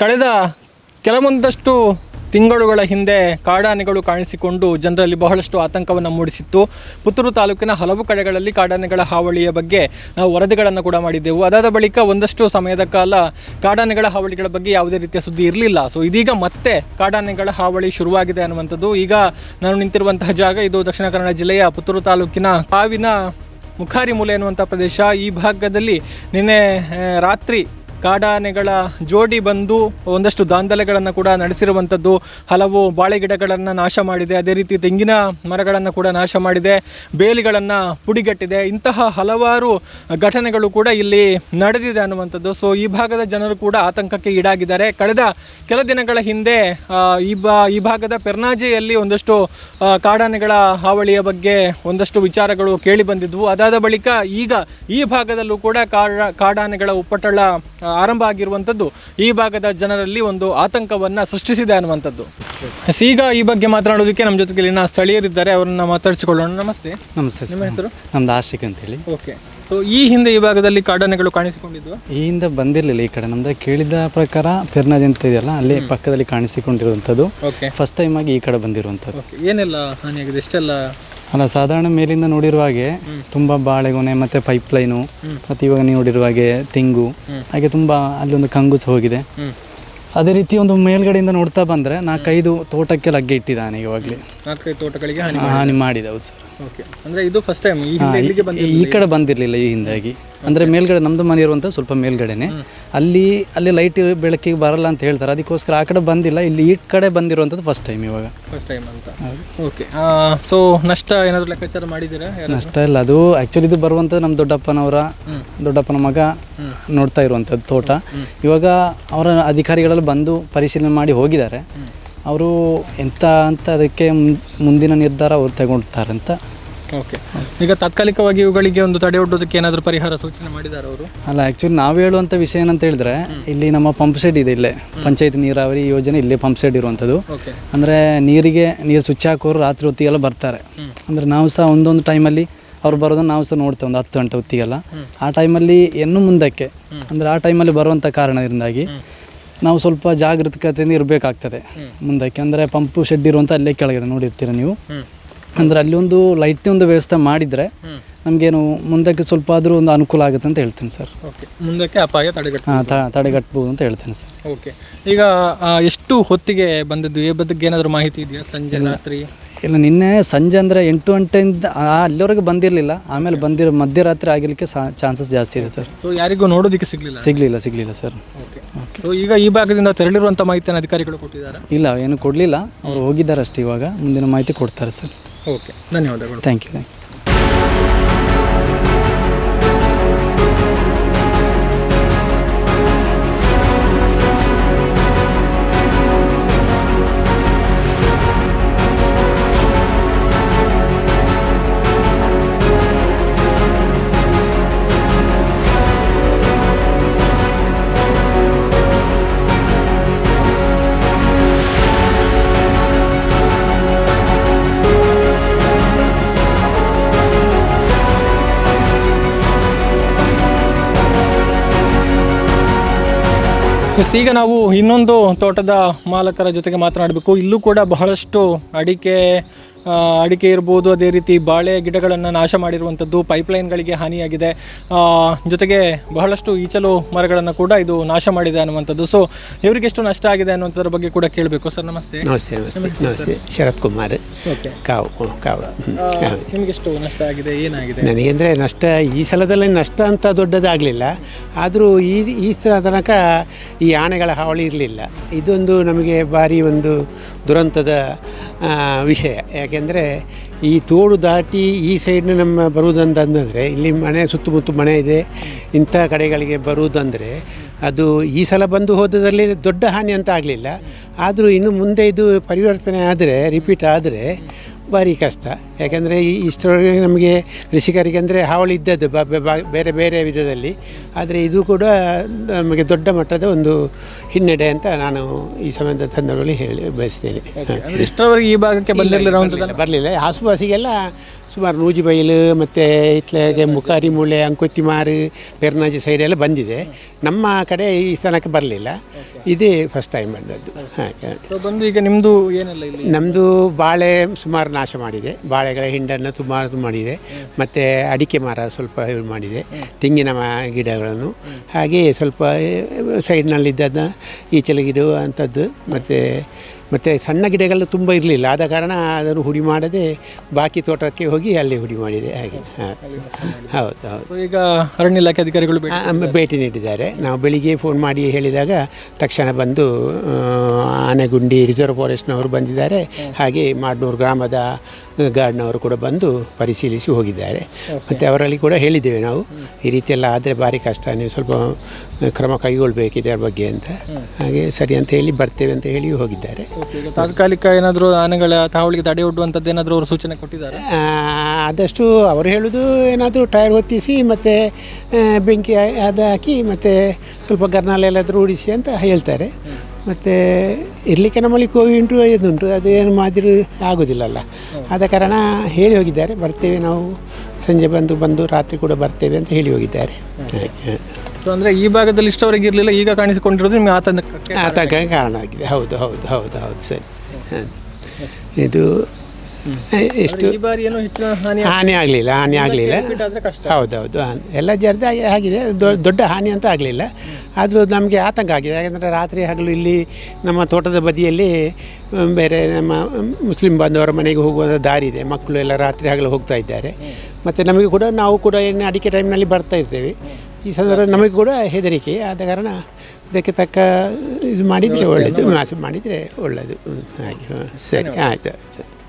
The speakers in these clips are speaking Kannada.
ಕಳೆದ ಕೆಲವೊಂದಷ್ಟು ತಿಂಗಳುಗಳ ಹಿಂದೆ ಕಾಡಾನೆಗಳು ಕಾಣಿಸಿಕೊಂಡು ಜನರಲ್ಲಿ ಬಹಳಷ್ಟು ಆತಂಕವನ್ನು ಮೂಡಿಸಿತ್ತು. ಪುತ್ತೂರು ತಾಲೂಕಿನ ಹಲವು ಕಡೆಗಳಲ್ಲಿ ಕಾಡಾನೆಗಳ ಹಾವಳಿಯ ಬಗ್ಗೆ ನಾವು ವರದಿಗಳನ್ನು ಕೂಡ ಮಾಡಿದ್ದೆವು. ಅದಾದ ಬಳಿಕ ಒಂದಷ್ಟು ಸಮಯದ ಕಾಲ ಕಾಡಾನೆಗಳ ಹಾವಳಿಗಳ ಬಗ್ಗೆ ಯಾವುದೇ ರೀತಿಯ ಸುದ್ದಿ ಇರಲಿಲ್ಲ. ಸೊ ಇದೀಗ ಮತ್ತೆ ಕಾಡಾನೆಗಳ ಹಾವಳಿ ಶುರುವಾಗಿದೆ ಅನ್ನುವಂಥದ್ದು. ಈಗ ನಾನು ನಿಂತಿರುವಂತಹ ಜಾಗ ಇದು ದಕ್ಷಿಣ ಕನ್ನಡ ಜಿಲ್ಲೆಯ ಪುತ್ತೂರು ತಾಲೂಕಿನ ಕಾವಿನ ಮುಖಾರಿ ಮೂಲೆ ಎನ್ನುವಂಥ ಪ್ರದೇಶ. ಈ ಭಾಗದಲ್ಲಿ ನಿನ್ನೆ ರಾತ್ರಿ ಕಾಡಾನೆಗಳ ಜೋಡಿ ಬಂದು ಒಂದಷ್ಟು ದಾಂಧಲೆಗಳನ್ನು ಕೂಡ ನಡೆಸಿರುವಂಥದ್ದು ಹಲವು ಬಾಳೆ ಗಿಡಗಳನ್ನು ನಾಶ ಮಾಡಿದೆ. ಅದೇ ರೀತಿ ತೆಂಗಿನ ಮರಗಳನ್ನು ಕೂಡ ನಾಶ ಮಾಡಿದೆ. ಬೇಲಿಗಳನ್ನು ಪುಡಿಗಟ್ಟಿದೆ. ಇಂತಹ ಹಲವಾರು ಘಟನೆಗಳು ಕೂಡ ಇಲ್ಲಿ ನಡೆದಿದೆ ಅನ್ನುವಂಥದ್ದು. ಸೊ ಈ ಭಾಗದ ಜನರು ಕೂಡ ಆತಂಕಕ್ಕೆ ಈಡಾಗಿದ್ದಾರೆ. ಕಳೆದ ಕೆಲ ದಿನಗಳ ಹಿಂದೆ ಈ ಬಾ, ಈ ಭಾಗದ ಪೆರ್ನಾಜೆಯಲ್ಲಿ ಒಂದಷ್ಟು ಕಾಡಾನೆಗಳ ಹಾವಳಿಯ ಬಗ್ಗೆ ಒಂದಷ್ಟು ವಿಚಾರಗಳು ಕೇಳಿ ಬಂದಿದ್ವು. ಅದಾದ ಬಳಿಕ ಈಗ ಈ ಭಾಗದಲ್ಲೂ ಕೂಡ ಕಾಡ, ಕಾಡಾನೆಗಳ ಉಪ್ಪಟಳ ಆರಂಭ ಆಗಿರುವಂಥದ್ದು ಈ ಭಾಗದ ಜನರಲ್ಲಿ ಒಂದು ಆತಂಕವನ್ನು ಸೃಷ್ಟಿಸಿದೆ ಅನ್ನುವಂಥದ್ದು. ಈಗ ಈ ಬಗ್ಗೆ ಮಾತನಾಡೋದಕ್ಕೆ ನಮ್ಮ ಜೊತೆಗೆ ಇಲ್ಲಿನ ಸ್ಥಳೀಯರಿದ್ದಾರೆ ಅವರನ್ನು ಮಾತಾಡಿಸಿಕೊಳ್ಳೋಣ. ನಮಸ್ತೆ. ನಮಸ್ತೆ ನಿಮ್ಮ ಸರ್ ಹೆಸರು? ನಮ್ದು ಆಶಿಕ್ ಅಂತೇಳಿ. ಓಕೆ ಸೊ ಈ ಹಿಂದೆ ಈ ಭಾಗದಲ್ಲಿ ಕಾಡಾನೆಗಳು ಕಾಣಿಸಿಕೊಂಡಿದ್ವು? ಈ ಹಿಂದೆ ಬಂದಿರಲಿಲ್ಲ ಈ ಕಡೆ. ನಮ್ದು ಕೇಳಿದ ಪ್ರಕಾರ ಪೆರ್ನಾಜ್ ಅಂತ ಇದೆಯಲ್ಲ ಅಲ್ಲಿ ಪಕ್ಕದಲ್ಲಿ ಕಾಣಿಸಿಕೊಂಡಿರುವಂಥದ್ದು. ಫಸ್ಟ್ ಟೈಮ್ ಆಗಿ ಈ ಕಡೆ ಬಂದಿರುವಂಥದ್ದು. ಏನೆಲ್ಲ ಹಾನಿಯಾಗಿದೆ? ಎಷ್ಟೆಲ್ಲ ಅಲ್ಲ ಸಾಧಾರಣ ಮೇಲಿಂದ ನೋಡಿರುವ ಹಾಗೆ ತುಂಬ ಬಾಳೆಗೊನೆ ಮತ್ತು ಪೈಪ್ ಲೈನು ಮತ್ತೆ ಇವಾಗ ನೀವು ನೋಡಿರುವ ಹಾಗೆ ತೆಂಗು ಹಾಗೆ ತುಂಬ ಅಲ್ಲೊಂದು ಕಂಗು ಸಹ ಹೋಗಿದೆ. ಅದೇ ರೀತಿ ಒಂದು ಮೇಲ್ಗಡೆಯಿಂದ ನೋಡ್ತಾ ಬಂದರೆ ನಾಲ್ಕೈದು ತೋಟಕ್ಕೆ ಲಗ್ಗೆ ಇಟ್ಟಿದ್ದಾನೆ ಇವಾಗಲೇ. ನಾಲ್ಕೈದು ತೋಟಗಳಿಗೆ ಹಾನಿ ಹಾನಿ ಮಾಡಿದೆ ಹೌದು ಸರ್. ಓಕೆ. ಅಂದ್ರೆ ಇದು ಫಸ್ಟ್ ಟೈಮ್ ಈ ಕಡೆ ಬಂದಿರಲಿಲ್ಲ ಈ ಹಿಂದಾಗಿ. ಅಂದರೆ ಮೇಲ್ಗಡೆ ನಮ್ಮದು ಮನೆ ಇರುವಂಥ ಸ್ವಲ್ಪ ಮೇಲ್ಗಡೆನೆ. ಅಲ್ಲಿ ಅಲ್ಲಿ ಲೈಟ್ ಬೆಳಕಿಗೆ ಬರಲ್ಲ ಅಂತ ಹೇಳ್ತಾರೆ. ಅದಕ್ಕೋಸ್ಕರ ಆ ಕಡೆ ಬಂದಿಲ್ಲ. ಇಲ್ಲಿ ಈ ಕಡೆ ಬಂದಿರುವಂಥದ್ದು ಫಸ್ಟ್ ಟೈಮ್ ಇವಾಗ. ಫಸ್ಟ್ ಟೈಮ್ ಅಂತ. ಓಕೆ ಸೊ ನಷ್ಟ ಏನಾದರೂ ಲೆಕ್ಕಾಚಾರ ಮಾಡಿದ್ದೀರಾ? ನಷ್ಟ ಇಲ್ಲ. ಅದು ಆ್ಯಕ್ಚುಲಿ ಇದು ಬರುವಂಥದ್ದು ನಮ್ಮ ದೊಡ್ಡಪ್ಪನವರ ದೊಡ್ಡಪ್ಪನ ಮಗ ನೋಡ್ತಾ ಇರುವಂಥದ್ದು ತೋಟ. ಇವಾಗ ಅವರ ಅಧಿಕಾರಿಗಳೆಲ್ಲ ಬಂದು ಪರಿಶೀಲನೆ ಮಾಡಿ ಹೋಗಿದ್ದಾರೆ. ಅವರು ಎಂಥ ಅಂತ ಅದಕ್ಕೆ ಮುಂದಿನ ನಿರ್ಧಾರ ಅವ್ರು ತಗೊಳ್ತಾರೆ ಅಂತ ಓಕೆ ಈಗ ತಾತ್ಕಾಲಿಕವಾಗಿ ಇವುಗಳಿಗೆ ಒಂದು ತಡೆ ಒಡ್ಡೋದಕ್ಕೆ ಏನಾದರೂ ಪರಿಹಾರ ಸೂಚನೆ ಮಾಡಿದ್ದಾರೆ ಅವರು? ಅಲ್ಲ ಆ್ಯಕ್ಚುಲಿ ನಾವು ಹೇಳುವಂಥ ವಿಷಯ ಏನಂತ ಹೇಳಿದ್ರೆ ಇಲ್ಲಿ ನಮ್ಮ ಪಂಪ್ ಸೆಟ್ ಇದೆ ಇಲ್ಲೇ. ಪಂಚಾಯತ್ ನೀರಾವರಿ ಯೋಜನೆ ಇಲ್ಲೇ ಪಂಪ್ ಸೆಟ್ ಇರುವಂಥದ್ದು. ಅಂದರೆ ನೀರಿಗೆ ನೀರು ಸ್ವಿಚ್ ಹಾಕೋರು ರಾತ್ರಿ ಹೊತ್ತಿಗೆಲ್ಲ ಬರ್ತಾರೆ. ಅಂದರೆ ನಾವು ಸಹ ಒಂದೊಂದು ಟೈಮಲ್ಲಿ ಅವ್ರು ಬರೋದನ್ನು ನಾವು ಸಹ ನೋಡ್ತೇವೆ ಒಂದು ಹತ್ತು ಗಂಟೆ ಹೊತ್ತಿಗೆಲ್ಲ. ಆ ಟೈಮಲ್ಲಿ ಇನ್ನೂ ಮುಂದಕ್ಕೆ ಅಂದರೆ ಆ ಟೈಮಲ್ಲಿ ಬರುವಂಥ ಕಾರಣದಿಂದಾಗಿ ನಾವು ಸ್ವಲ್ಪ ಜಾಗೃತಿಕತೆಯಿಂದ ಇರಬೇಕಾಗ್ತದೆ. ಮುಂದಕ್ಕೆ ಅಂದರೆ ಪಂಪು ಶೆಡ್ ಇರುವಂಥ ಅಲ್ಲೇ ಕೆಳಗಡೆ ನೋಡಿರ್ತೀರ ನೀವು. ಅಂದರೆ ಅಲ್ಲಿ ಒಂದು ಲೈಟ್ ಒಂದು ವ್ಯವಸ್ಥೆ ಮಾಡಿದರೆ ನಮಗೇನು ಮುಂದಕ್ಕೆ ಸ್ವಲ್ಪ ಆದರೂ ಒಂದು ಅನುಕೂಲ ಆಗುತ್ತೆ ಅಂತ ಹೇಳ್ತೇನೆ ಸರ್. ಓಕೆ ಮುಂದಕ್ಕೆ ಅಪಾಯ ತಡೆಗಟ್ಟ ಹಾಂ ತಡೆಗಟ್ಬೋದು ಅಂತ ಹೇಳ್ತೇನೆ ಸರ್. ಓಕೆ ಈಗ ಎಷ್ಟು ಹೊತ್ತಿಗೆ ಬಂದದ್ದು? ಈ ಬಗ್ಗೆ ಏನಾದರೂ ಮಾಹಿತಿ ಇದೆಯಾ? ಸಂಜೆ ರಾತ್ರಿ? ಇಲ್ಲ ನಿನ್ನೆ ಸಂಜೆ ಅಂದರೆ ಎಂಟು ಗಂಟೆಯಿಂದ ಅಲ್ಲಿವರೆಗೆ ಬಂದಿರಲಿಲ್ಲ. ಆಮೇಲೆ ಬಂದಿರೋ ಮಧ್ಯರಾತ್ರಿ ಆಗಲಿಕ್ಕೆ ಚಾನ್ಸಸ್ ಜಾಸ್ತಿ ಇದೆ ಸರ್. ಸೊ ಯಾರಿಗೂ ನೋಡೋದಕ್ಕೆ ಸಿಗಲಿಲ್ಲ? ಸಿಗಲಿಲ್ಲ ಸಿಗಲಿಲ್ಲ ಸರ್. ಓಕೆ ಸೊ ಈಗ ಈ ಭಾಗದಿಂದ ತೆರಳಿರುವಂಥ ಮಾಹಿತಿಯನ್ನು ಅಧಿಕಾರಿಗಳು ಕೊಟ್ಟಿದ್ದಾರೆ? ಇಲ್ಲ ಏನು ಕೊಡಲಿಲ್ಲ. ಅವರು ಹೋಗಿದ್ದಾರೆ ಅಷ್ಟೇ ಇವಾಗ. ಮುಂದಿನ ಮಾಹಿತಿ ಕೊಡ್ತಾರೆ ಸರ್. ಓಕೆ ಧನ್ಯವಾದಗಳು. ಥ್ಯಾಂಕ್ ಯು ಥ್ಯಾಂಕ್ ಯು ಈಗ ನಾವು ಇನ್ನೊಂದು ತೋಟದ ಮಾಲಕರ ಜೊತೆಗೆ ಮಾತನಾಡಬೇಕು. ಇಲ್ಲೂ ಕೂಡ ಬಹಳಷ್ಟು ಅಡಿಕೆ ಅಡಿಕೆ ಇರ್ಬೋದು ಅದೇ ರೀತಿ ಬಾಳೆ ಗಿಡಗಳನ್ನು ನಾಶ ಮಾಡಿರುವಂಥದ್ದು ಪೈಪ್ಲೈನ್ಗಳಿಗೆ ಹಾನಿಯಾಗಿದೆ. ಜೊತೆಗೆ ಬಹಳಷ್ಟು ಈಚಲು ಮರಗಳನ್ನು ಕೂಡ ಇದು ನಾಶ ಮಾಡಿದೆ ಅನ್ನುವಂಥದ್ದು. ಸೊ ಇವರಿಗೆಷ್ಟು ನಷ್ಟ ಆಗಿದೆ ಅನ್ನುವಂಥದ್ರ ಬಗ್ಗೆ ಕೂಡ ಕೇಳಬೇಕು. ಸರ್ ನಮಸ್ತೆ. ನಮಸ್ತೆ ನಮಸ್ತೆ. ನಮಸ್ತೆ ಶರತ್ ಕುಮಾರ್ ಓಕೆ. ಕಾವು ಕಾವು. ನಿಮಗೆಷ್ಟು ನಷ್ಟ ಆಗಿದೆ ಏನಾಗಿದೆ? ನನಗೆಂದರೆ ನಷ್ಟ ಈ ಸಲದಲ್ಲಿ ನಷ್ಟ ಅಂತ ದೊಡ್ಡದಾಗಲಿಲ್ಲ. ಆದರೂ ಈ ಈ ಸಲ ತನಕ ಈ ಆನೆಗಳ ಹಾವಳಿ ಇರಲಿಲ್ಲ. ಇದೊಂದು ನಮಗೆ ಭಾರಿ ಒಂದು ದುರಂತದ ವಿಷಯ. ವಿಷಯ ಯಾಕೆಂದರೆ ಈ ತೋಡು ದಾಟಿ ಈ ಸೈಡ್ನ ನಮ್ಮ ಬರುವುದಂತಂದರೆ, ಇಲ್ಲಿ ಮನೆ ಸುತ್ತಮುತ್ತ ಮನೆ ಇದೆ, ಇಂಥ ಕಡೆಗಳಿಗೆ ಬರುವುದಂದರೆ ಅದು ಈ ಸಲ ಬಂದು ಹೋದದಲ್ಲಿ ದೊಡ್ಡ ಹಾನಿ ಅಂತ ಆಗಲಿಲ್ಲ. ಆದರೂ ಇನ್ನು ಮುಂದೆ ಇದು ಪರಿವರ್ತನೆ ಆದರೆ ರಿಪೀಟ್ ಆದರೆ ಭಾರಿ ಕಷ್ಟ. ಯಾಕೆಂದರೆ ಈ ಇಷ್ಟರೊಳಗೆ ನಮಗೆ ಕೃಷಿಕರಿಗೆ ಅಂದರೆ ಹಾವಳಿ ಇದ್ದದ್ದು ಬೇರೆ ಬೇರೆ ವಿಧದಲ್ಲಿ. ಆದರೆ ಇದು ಕೂಡ ನಮಗೆ ದೊಡ್ಡ ಮಟ್ಟದ ಒಂದು ಹಿನ್ನಡೆ ಅಂತ ನಾನು ಈ ಸಂಬಂಧ ಸಂದರ್ಭದಲ್ಲಿ ಹೇಳಿ ಬಯಸ್ತೇನೆ. ಇಷ್ಟರವರೆಗೆ ಈ ಭಾಗಕ್ಕೆ ಬರಲಿಲ್ಲ. ಬರಲಿಲ್ಲ ಆಸುಪಾಸಿಗೆಲ್ಲ ಸುಮಾರು ನೂಜಿಬೈಲು ಮತ್ತು ಇತ್ಲಾಗೆ ಮುಖಾರಿ ಮೂಳೆ ಅಂಕುತಿಮಾರು ಪೆರ್ನಾಜಿ ಸೈಡ್ ಎಲ್ಲ ಬಂದಿದೆ. ನಮ್ಮ ಕಡೆ ಈ ಸ್ಥಾನಕ್ಕೆ ಬರಲಿಲ್ಲ. ಇದೇ ಫಸ್ಟ್ ಟೈಮ್ ಬಂದದ್ದು. ಹಾಗೆ. ಬಂದು ಈಗ ನಿಮ್ಮದು ಏನೆಲ್ಲ ನಮ್ಮದು ಬಾಳೆ ಸುಮಾರು ನಾಶ ಮಾಡಿದೆ. ಬಾಳೆಗಳ ಹಿಂಡನ್ನು ತುಂಬ ಮಾಡಿದೆ. ಮತ್ತು ಅಡಿಕೆ ಮರ ಸ್ವಲ್ಪ ಇದು ಮಾಡಿದೆ. ತೆಂಗಿನ ಮ ಗಿಡಗಳನ್ನು. ಹಾಗೆಯೇ ಸ್ವಲ್ಪ ಸೈಡ್ನಲ್ಲಿದ್ದದ್ದು ಈಚಲ ಗಿಡ ಅಂಥದ್ದು ಮತ್ತು ಮತ್ತು ಸಣ್ಣ ಗಿಡಗಳು ತುಂಬ ಇರಲಿಲ್ಲ. ಆದ ಕಾರಣ ಅದನ್ನು ಹುಡಿ ಮಾಡದೆ ಬಾಕಿ ತೋಟಕ್ಕೆ ಹೋಗಿ ಅಲ್ಲಿ ಹುಡಿ ಮಾಡಿದೆ. ಹಾಗೆ. ಹಾಂ. ಹೌದು ಹೌದು. ಈಗ ಅರಣ್ಯ ಇಲಾಖೆ ಅಧಿಕಾರಿಗಳು ಭೇಟಿ ಭೇಟಿ ನೀಡಿದ್ದಾರೆ. ನಾವು ಬೆಳಿಗ್ಗೆ ಫೋನ್ ಮಾಡಿ ಹೇಳಿದಾಗ ತಕ್ಷಣ ಬಂದು ಆ, ಆನೆಗುಂಡಿ ರಿಸರ್ವ್ ಫಾರೆಸ್ಟ್ನವರು ಬಂದಿದ್ದಾರೆ. ಹಾಗೆ ಮಾಡ್ನೂರು ಗ್ರಾಮದ ಗಾರ್ಡ್ನವರು ಕೂಡ ಬಂದು ಪರಿಶೀಲಿಸಿ ಹೋಗಿದ್ದಾರೆ. ಮತ್ತು ಅವರಲ್ಲಿ ಕೂಡ ಹೇಳಿದ್ದೇವೆ ನಾವು ಈ ರೀತಿ ಎಲ್ಲ ಆದರೆ ಭಾರಿ ಕಷ್ಟ ನೀವು ಸ್ವಲ್ಪ ಕ್ರಮ ಕೈಗೊಳ್ಳಬೇಕು ಇದರ ಬಗ್ಗೆ ಅಂತ. ಹಾಗೆ ಸರಿ ಅಂತ ಹೇಳಿ ಬರ್ತೇವೆ ಅಂತ ಹೇಳಿ ಹೋಗಿದ್ದಾರೆ. ತಾತ್ಕಾಲಿಕ ಏನಾದರೂ ಆನೆಗಳ ತಾವಳಿಗೆ ತಡೆ ಒಡ್ಡುವಂಥದ್ದು ಏನಾದರೂ ಅವರು ಸೂಚನೆ ಕೊಟ್ಟಿದ್ದಾರೆ? ಆದಷ್ಟು ಅವರು ಹೇಳೋದು ಏನಾದರೂ ಟೈರ್ ಹೊತ್ತಿಸಿ ಮತ್ತು ಬೆಂಕಿ ಅದು ಹಾಕಿ ಮತ್ತು ಸ್ವಲ್ಪ ಗರ್ನಾಲೆಲ್ಲಾದರೂ ಉಡಿಸಿ ಅಂತ ಹೇಳ್ತಾರೆ. ಮತ್ತು ಇರಲಿಕ್ಕೆ ನಮ್ಮಲ್ಲಿ ಕೋವಿ ಉಂಟು ಇದುಂಟು ಅದೇನು ಮಾದಿರು ಆಗೋದಿಲ್ಲಲ್ಲ. ಆದ ಕಾರಣ ಹೇಳಿ ಹೋಗಿದ್ದಾರೆ ಬರ್ತೇವೆ ನಾವು. ಸಂಜೆ ಬಂದು ಬಂದು ರಾತ್ರಿ ಕೂಡ ಬರ್ತೇವೆ ಅಂತ ಹೇಳಿ ಹೋಗಿದ್ದಾರೆ. ಹಾಗೆ. ಸೊ ಅಂದರೆ ಈ ಭಾಗದಲ್ಲಿ ಇಷ್ಟವರೆಗೆ ಇರಲಿಲ್ಲ ಈಗ ಕಾಣಿಸಿಕೊಂಡಿರೋದು ನಿಮಗೆ ಆತಂಕಕ್ಕೆ ಆತಂಕ ಕಾರಣ ಆಗಿದೆ. ಹೌದು ಹೌದು ಹೌದು ಹೌದು ಸರಿ. ಹಾಂ. ಇದು ಎಷ್ಟು? ಏನೋ ಹಾನಿ ಆಗಲಿಲ್ಲ. ಹಾನಿ ಆಗಲಿಲ್ಲ ಹೌದೌದು. ಎಲ್ಲ ಜರ್ದ ಆಗಿದೆ. ದೊಡ್ಡ ಹಾನಿ ಅಂತ ಆಗಲಿಲ್ಲ. ಆದರೂ ನಮಗೆ ಆತಂಕ ಆಗಿದೆ. ಯಾಕಂದರೆ ರಾತ್ರಿ ಹಗಲು ಇಲ್ಲಿ ನಮ್ಮ ತೋಟದ ಬದಿಯಲ್ಲಿ ಬೇರೆ ನಮ್ಮ ಮುಸ್ಲಿಂ ಬಾಂಧವರ ಮನೆಗೆ ಹೋಗುವ ದಾರಿ ಇದೆ. ಮಕ್ಕಳು ಎಲ್ಲ ರಾತ್ರಿ ಹಗಲು ಹೋಗ್ತಾ ಇದ್ದಾರೆ. ಮತ್ತು ನಮಗೆ ಕೂಡ ನಾವು ಕೂಡ ಎಣ್ಣೆ ಅಡಿಕೆ ಟೈಮ್ನಲ್ಲಿ ಬರ್ತಾ ಇರ್ತೇವೆ. ಈ ಸಂದರ್ಭ ನಮಗೆ ಕೂಡ ಹೆದರಿಕೆ. ಆದ ಕಾರಣ ಇದಕ್ಕೆ ತಕ್ಕ ಇದು ಮಾಡಿದರೆ ಒಳ್ಳೆಯದು ಮಾಸ ಮಾಡಿದರೆ ಒಳ್ಳೆಯದು ಹಾಗೆ. ಹಾಂ ಸರಿ. ಆಯಿತು ಸರಿ.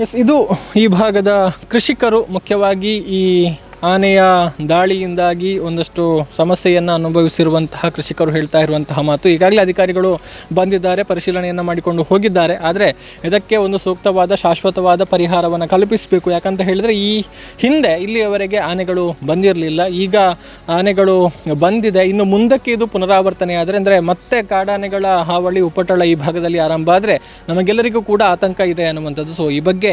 ಎಸ್ ಇದು ಈ ಭಾಗದ ಕೃಷಿಕರು ಮುಖ್ಯವಾಗಿ ಈ ಆನೆಯ ದಾಳಿಯಿಂದಾಗಿ ಒಂದಷ್ಟು ಸಮಸ್ಯೆಯನ್ನು ಅನುಭವಿಸಿರುವಂತಹ ಕೃಷಿಕರು ಹೇಳ್ತಾ ಇರುವಂತಹ ಮಾತು. ಈಗಾಗಲೇ ಅಧಿಕಾರಿಗಳು ಬಂದಿದ್ದಾರೆ, ಪರಿಶೀಲನೆಯನ್ನು ಮಾಡಿಕೊಂಡು ಹೋಗಿದ್ದಾರೆ. ಆದರೆ ಇದಕ್ಕೆ ಒಂದು ಸೂಕ್ತವಾದ, ಶಾಶ್ವತವಾದ ಪರಿಹಾರವನ್ನು ಕಲ್ಪಿಸಬೇಕು. ಯಾಕಂತ ಹೇಳಿದರೆ ಈ ಹಿಂದೆ ಇಲ್ಲಿಯವರೆಗೆ ಆನೆಗಳು ಬಂದಿರಲಿಲ್ಲ. ಈಗ ಆನೆಗಳು ಬಂದಿದೆ. ಇನ್ನು ಮುಂದಕ್ಕೆ ಇದು ಪುನರಾವರ್ತನೆ ಆದರೆ ಅಂದರೆ ಮತ್ತೆ ಕಾಡಾನೆಗಳ ಹಾವಳಿ, ಉಪಟಳ ಈ ಭಾಗದಲ್ಲಿ ಆರಂಭ ಆದರೆ ನಮಗೆಲ್ಲರಿಗೂ ಕೂಡ ಆತಂಕ ಇದೆ ಅನ್ನುವಂಥದ್ದು. ಸೊ ಈ ಬಗ್ಗೆ